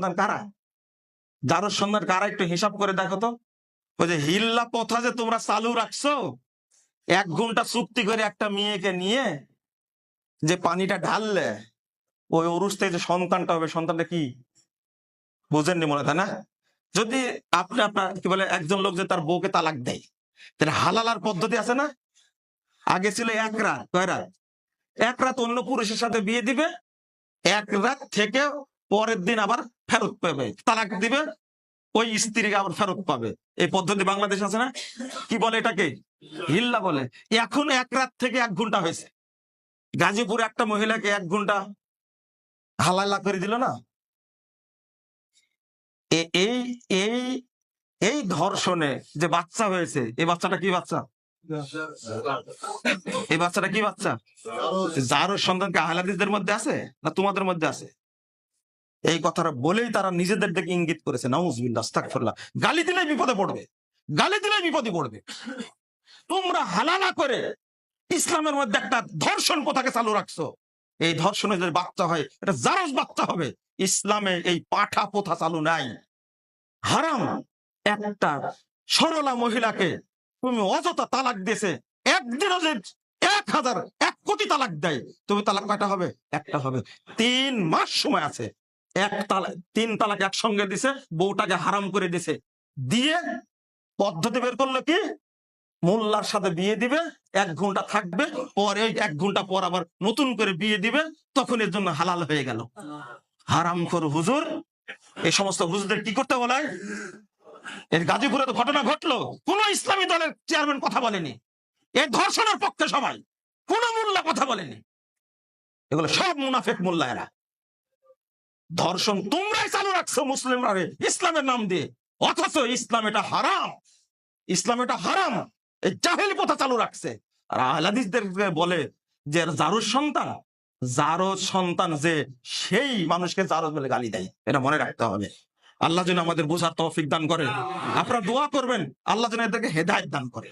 সন্তান কারা? জারুর সন্তান কারা? একটু হিসাব করে দেখো তো। ওই যে হিল্লা প্রথা যে তোমরা চালু রাখছো, এক ঘণ্টা চুক্তি করে একটা মেয়েকে নিয়ে যে পানিটা ঢাললে, ওই অরুষ যে সন্তানটা হবে, সন্তানটা কি? বুঝেননি মনে হয় না? যদি আপনি আপনার, কি বলে, একজন লোক যে তার বউকে তালাক দেয়, তাহলে হালালার পদ্ধতি আছে না? আগে ছিল এক রাত, কয় রাত? এক রাত অন্য পুরুষের সাথে বিয়ে দিবে, এক রাত থেকে পরের দিন আবার ফেরত পাবে। তালাক দিবে, ওই স্ত্রীকে আবার ফেরত পাবে। এই পদ্ধতি বাংলাদেশ আছে না? কি বলে এটাকে? হিল্লা বলে। এখন এক রাত থেকে এক ঘণ্টা হয়েছে। গাজীপুরে একটা মহিলাকে এক ঘণ্টা হালালা করে দিল না? এই এই এই ধর্ষণে যে বাচ্চা হয়েছে, এই বাচ্চাটা কি বাচ্চা? এই বাচ্চাটা কি বাচ্চা? যারও সন্তানকে আহলাদিসদের মধ্যে আছে না তোমাদের মধ্যে আছে? এই কথাটা বলেই তারা নিজেদের দিকে ইঙ্গিত করেছে। নাউজবিল্লাহ গালি দিলেই বিপদে পড়বে। গালি দিলেই বিপদে পড়বে। তোমরা হালালা করে ইসলামের মধ্যে একটা ধর্ষণ প্রথাকে চালু রাখছো। এই ধর্ষণে যদি বাচ্চা হয়, এটা জারজ বাচ্চা হবে। ইসলামে এই পাঠা প্রথা চালু নাই। হারাম। একটা সরলা মহিলাকে তুমি অযথা তালাক দিয়েছে। একদিনও যে এক হাজার, এক কোটি তালাক দেয় তুমি তালাক কয়টা হবে? একটা হবে। তিন মাস সময় আছে। এক তালাক তিন তালাক একসঙ্গে দিছে, বউটাকে হারাম করে দিছে। দিয়ে পদ্ধতি বের করল কি? মোল্লার সাথে বিয়ে দিবে, এক ঘণ্টা থাকবে, পরে এক ঘণ্টা পর আবার নতুন করে বিয়ে দিবে, তখন এর জন্য হালাল হয়ে গেল। হারাম কর হুজুর, এই সমস্ত হুজুরদের কি করতে বলায় এর গাজীপুরে তো ঘটনা ঘটলো, কোন ইসলামী দলের চেয়ারম্যান কথা বলেনি। এই ধর্ষণের পক্ষে সবাই, কোন মোল্লা কথা বলেনি। এগুলো সব মুনাফেক মোল্লা এরা ধর্ষণ তোমরাই চালু রাখছো মুসলিমরা রে, ইসলামের নাম দিয়ে। অথচ ইসলাম এটা হারাম। ইসলাম এটা হারাম। এই জাহেলি প্রথা চালু রাখছে। আর আহলাদিসদের বলে যে জারুর সন্তান জারজ সন্তান যে সেই মানুষকে জারজ বলে গালি দেয়। এটা মনে রাখতে হবে। আল্লাহ যেন আমাদের বোঝার তৌফিক দান করে আপনারা দোয়া করবেন। আল্লাহ যেন এদেরকে হেদায়েত দান করে